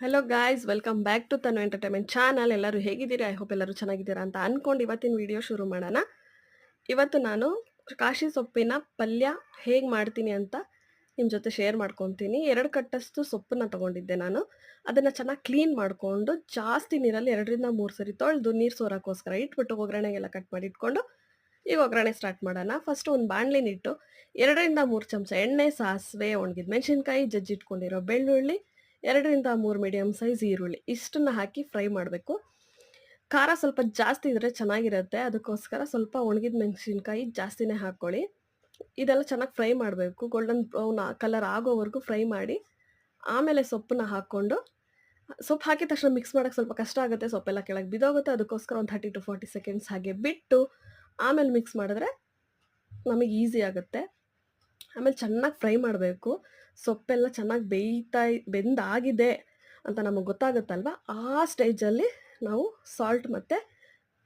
Hello guys welcome back to Tanu entertainment channel ಎಲ್ಲರೂ ಹೇಗಿದ್ದೀರಾ? I hope ಎಲ್ಲರೂ ಚೆನ್ನಾಗಿದ್ದೀರಾ ಅಂತ ಅಂದ್ಕೊಂಡು ಇವತ್ತಿನ ವಿಡಿಯೋ ಶುರು ಮಾಡೋಣ. ಇವತ್ತು ನಾನು ಕಾಶಿ ಸೊಪ್ಪಿನ ಪಲ್ಯ ಹೇಗೆ ಮಾಡ್ತೀನಿ ಅಂತ ನಿಮ್ಮ ಜೊತೆ ಶೇರ್ ಮಾಡ್ಕೊತೀನಿ. ಎರಡು ಕಟ್ಟಷ್ಟು ಸೊಪ್ಪನ್ನ ತೊಗೊಂಡಿದ್ದೆ ನಾನು. ಅದನ್ನು ಚೆನ್ನಾಗಿ ಕ್ಲೀನ್ ಮಾಡಿಕೊಂಡು ಜಾಸ್ತಿ ನೀರಲ್ಲಿ ಎರಡರಿಂದ ಮೂರು ಸರಿ ತೊಳೆದು ನೀರು ಸೋರೋಕ್ಕೋಸ್ಕರ ಇಟ್ಬಿಟ್ಟು ಒಗ್ಗರಣೆಗೆಲ್ಲ ಕಟ್ ಮಾಡಿ ಇಟ್ಕೊಂಡು ಈಗ ಒಗ್ಗರಣೆ ಸ್ಟಾರ್ಟ್ ಮಾಡೋಣ. ಫಸ್ಟ್ ಒಂದು ಬಾಣಲಿನಿಟ್ಟು ಎರಡರಿಂದ ಮೂರು ಚಮಚ ಎಣ್ಣೆ, ಸಾಸಿವೆ, ಒಣಗಿದ ಮೆಣಸಿನ್ಕಾಯಿ ಜಜ್ಜಿಟ್ಕೊಂಡಿರೋ ಬೆಳ್ಳುಳ್ಳಿ ಎರಡರಿಂದ ಮೂರು ಮೀಡಿಯಮ್ ಸೈಜ್ ಈರುಳ್ಳಿ ಇಷ್ಟನ್ನು ಹಾಕಿ ಫ್ರೈ ಮಾಡಬೇಕು. ಖಾರ ಸ್ವಲ್ಪ ಜಾಸ್ತಿ ಇದ್ದರೆ ಚೆನ್ನಾಗಿರುತ್ತೆ. ಅದಕ್ಕೋಸ್ಕರ ಸ್ವಲ್ಪ ಒಣಗಿದ ಮೆಣಸಿನ್ಕಾಯಿ ಜಾಸ್ತಿನೇ ಹಾಕ್ಕೊಳ್ಳಿ. ಇದೆಲ್ಲ ಚೆನ್ನಾಗಿ ಫ್ರೈ ಮಾಡಬೇಕು. ಗೋಲ್ಡನ್ ಬ್ರೌನ್ ಕಲರ್ ಆಗೋವರೆಗೂ ಫ್ರೈ ಮಾಡಿ ಆಮೇಲೆ ಸೊಪ್ಪನ್ನ ಹಾಕ್ಕೊಂಡು, ಸೊಪ್ಪು ಹಾಕಿದ ತಕ್ಷಣ ಮಿಕ್ಸ್ ಮಾಡೋಕ್ಕೆ ಸ್ವಲ್ಪ ಕಷ್ಟ ಆಗುತ್ತೆ. ಸೊಪ್ಪೆಲ್ಲ ಕೆಳಗೆ ಬಿದ್ದೋಗುತ್ತೆ. ಅದಕ್ಕೋಸ್ಕರ ಒಂದು ಥರ್ಟಿ ಟು ಫಾರ್ಟಿ ಸೆಕೆಂಡ್ಸ್ ಹಾಗೆ ಬಿಟ್ಟು ಆಮೇಲೆ ಮಿಕ್ಸ್ ಮಾಡಿದ್ರೆ ನಮಗೆ ಈಸಿ ಆಗುತ್ತೆ. ಆಮೇಲೆ ಚೆನ್ನಾಗಿ ಫ್ರೈ ಮಾಡಬೇಕು. ಸೊಪ್ಪೆಲ್ಲ ಚೆನ್ನಾಗಿ ಬೇಯ್ತಾ ಬೆಂದಾಗಿದೆ ಅಂತ ನಮಗೆ ಗೊತ್ತಾಗುತ್ತಲ್ವ? ಆ ಸ್ಟೇಜಲ್ಲಿ ನಾವು ಸಾಲ್ಟ್ ಮತ್ತು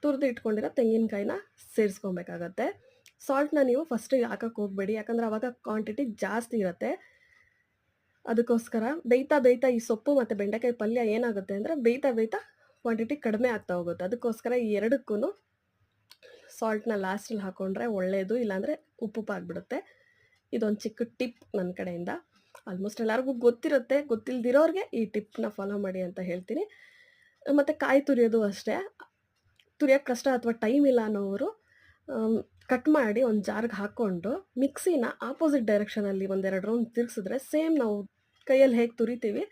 ತುರಿದು ಇಟ್ಕೊಂಡಿರೋ ತೆಂಗಿನಕಾಯಿನ ಸೇರಿಸ್ಕೊಬೇಕಾಗತ್ತೆ. ಸಾಲ್ಟ್ನ ನೀವು ಫಸ್ಟಿಗೆ ಹಾಕಕ್ಕೆ ಹೋಗಬೇಡಿ. ಯಾಕಂದರೆ ಅವಾಗ ಕ್ವಾಂಟಿಟಿ ಜಾಸ್ತಿ ಇರುತ್ತೆ. ಅದಕ್ಕೋಸ್ಕರ ಬೇಯ್ತಾ ಬೇಯ್ತಾ ಈ ಸೊಪ್ಪು ಮತ್ತು ಬೆಂಡೆಕಾಯಿ ಪಲ್ಯ ಏನಾಗುತ್ತೆ ಅಂದರೆ ಬೇಯ್ತಾ ಬೇಯ್ತಾ ಕ್ವಾಂಟಿಟಿ ಕಡಿಮೆ ಆಗ್ತಾ ಹೋಗುತ್ತೆ. ಅದಕ್ಕೋಸ್ಕರ ಈ ಎರಡಕ್ಕೂ ಸಾಲ್ಟ್ನ ಲಾಸ್ಟಲ್ಲಿ ಹಾಕ್ಕೊಂಡ್ರೆ ಒಳ್ಳೆಯದು ಇಲ್ಲಾಂದರೆ ಉಪ್ಪು ಆಗಿಬಿಡುತ್ತೆ ಇದೊಂದು ಚಿಕ್ಕ ಟಿಪ್ ನನ್ನ ಕಡೆಯಿಂದ. ಆಲ್ಮೋಸ್ಟ್ ಎಲ್ಲರಿಗೂ ಗೊತ್ತಿರುತ್ತೆ ಗೊತ್ತಿಲ್ಲದಿರೋರಿಗೆ ಈ ಟಿಪ್ನ ಫಾಲೋ ಮಾಡಿ ಅಂತ ಹೇಳ್ತೀನಿ. ಮತ್ತು ಕಾಯಿ ತುರಿಯೋದು ಅಷ್ಟೇ. ತುರಿಯೋಕ್ಕೆ ಕಷ್ಟ ಅಥವಾ ಟೈಮ್ ಇಲ್ಲ ಅನ್ನೋರು ಕಟ್ ಮಾಡಿ ಒಂದು ಜಾರ್ಗೆ ಹಾಕ್ಕೊಂಡು ಮಿಕ್ಸಿನ ಆಪೋಸಿಟ್ ಡೈರೆಕ್ಷನಲ್ಲಿ ಒಂದೆರಡು ರೌಂಡ್ ತಿರುಗಿಸಿದ್ರೆ ಸೇಮ್ ನಾವು ಕೈಯಲ್ಲಿ ಹೇಗೆ ತುರಿತೀವಿ,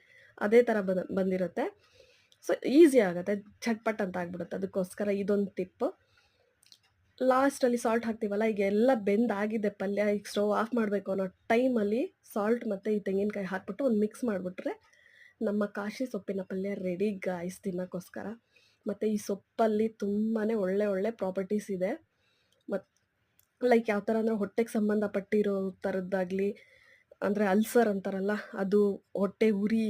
ಅದೇ ಥರ ಬಂದು, ಬಂದಿರುತ್ತೆ. ಸೊ ಈಸಿ ಆಗುತ್ತೆ, ಝಟ್ಪಟ್ ಅಂತ ಆಗ್ಬಿಡುತ್ತೆ. ಅದಕ್ಕೋಸ್ಕರ ಇದೊಂದು ಟಿಪ್ಪು. ಲಾಸ್ಟಲ್ಲಿ ಸಾಲ್ಟ್ ಹಾಕ್ತೀವಲ್ಲ, ಈಗ ಎಲ್ಲ ಬೆಂದಾಗಿದೆ ಪಲ್ಯ, ಈಗ ಸ್ಟವ್ ಆಫ್ ಮಾಡಬೇಕು ಅನ್ನೋ ಟೈಮಲ್ಲಿ ಸಾಲ್ಟ್ ಮತ್ತು ಈ ತೆಂಗಿನಕಾಯಿ ಹಾಕ್ಬಿಟ್ಟು ಒಂದು ಮಿಕ್ಸ್ ಮಾಡಿಬಿಟ್ರೆ ನಮ್ಮ ಕಾಶಿ ಸೊಪ್ಪಿನ ಪಲ್ಯ ರೆಡಿ ಗಾಯ್ಸ್ ತಿನ್ನೋಕ್ಕೋಸ್ಕರ. ಮತ್ತು ಈ ಸೊಪ್ಪಲ್ಲಿ ತುಂಬಾ ಒಳ್ಳೆ ಒಳ್ಳೆ ಪ್ರಾಪರ್ಟೀಸ್ ಇದೆ. ಮತ್ತು ಲೈಕ್ ಯಾವ ಥರ ಅಂದರೆ ಹೊಟ್ಟೆಗೆ ಸಂಬಂಧಪಟ್ಟಿರೋ ಥರದ್ದಾಗಲಿ ಅಂದರೆ ಅಲ್ಸರ್ ಅಂತಾರಲ್ಲ, ಅದು ಹೊಟ್ಟೆ ಉರಿ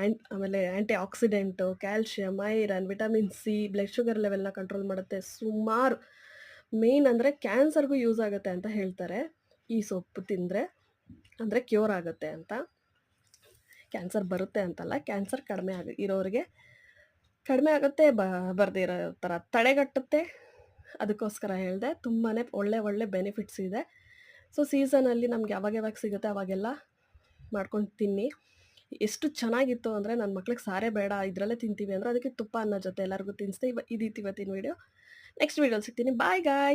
ಆ್ಯಂಟ್ ಆಮೇಲೆ antioxidant calcium iron vitamin C blood sugar ಲೆವೆಲ್ನ control ಮಾಡುತ್ತೆ ಸುಮಾರು. ಮೇನ್ ಅಂದರೆ ಕ್ಯಾನ್ಸರ್ಗೂ ಯೂಸ್ ಆಗುತ್ತೆ ಅಂತ ಹೇಳ್ತಾರೆ. ಈ ಸೊಪ್ಪು ತಿಂದರೆ ಅಂದರೆ ಕ್ಯೂರ್ ಆಗುತ್ತೆ ಅಂತ. ಕ್ಯಾನ್ಸರ್ ಬರುತ್ತೆ ಅಂತಲ್ಲ, ಕ್ಯಾನ್ಸರ್ ಕಡಿಮೆ ಆಗ, ಇರೋರಿಗೆ ಕಡಿಮೆ ಆಗುತ್ತೆ, ಬ, ಬರದೇ ಇರೋ ಥರ ತಡೆಗಟ್ಟುತ್ತೆ. ಅದಕ್ಕೋಸ್ಕರ ಹೇಳಿದೆ ತುಂಬಾ ಒಳ್ಳೆ ಒಳ್ಳೆ ಬೆನಿಫಿಟ್ಸ್ ಇದೆ. ಸೊ, ಸೀಸನಲ್ಲಿ ನಮ್ಗೆ ಯಾವಾಗ ಯಾವಾಗ ಸಿಗುತ್ತೆ ಅವಾಗೆಲ್ಲ ಮಾಡ್ಕೊಂಡು ತಿನ್ನಿ. ಎಷ್ಟು ಚೆನ್ನಾಗಿತ್ತು ಅಂದರೆ ನನ್ನ ಮಕ್ಳಿಗೆ ಸಾರೇ ಬೇಡ, ಇದರಲ್ಲೇ ತಿಂತೀವಿ ಅಂದರೆ ಅದಕ್ಕೆ ತುಪ್ಪ ಅನ್ನೋ ಜೊತೆ ಎಲ್ಲರಿಗೂ ತಿನ್ನಿಸ್ದೆ. ಇವ ಇದಿತ್ತು ಇವತ್ತಿನ video next video. I'll see you. Bye, guys.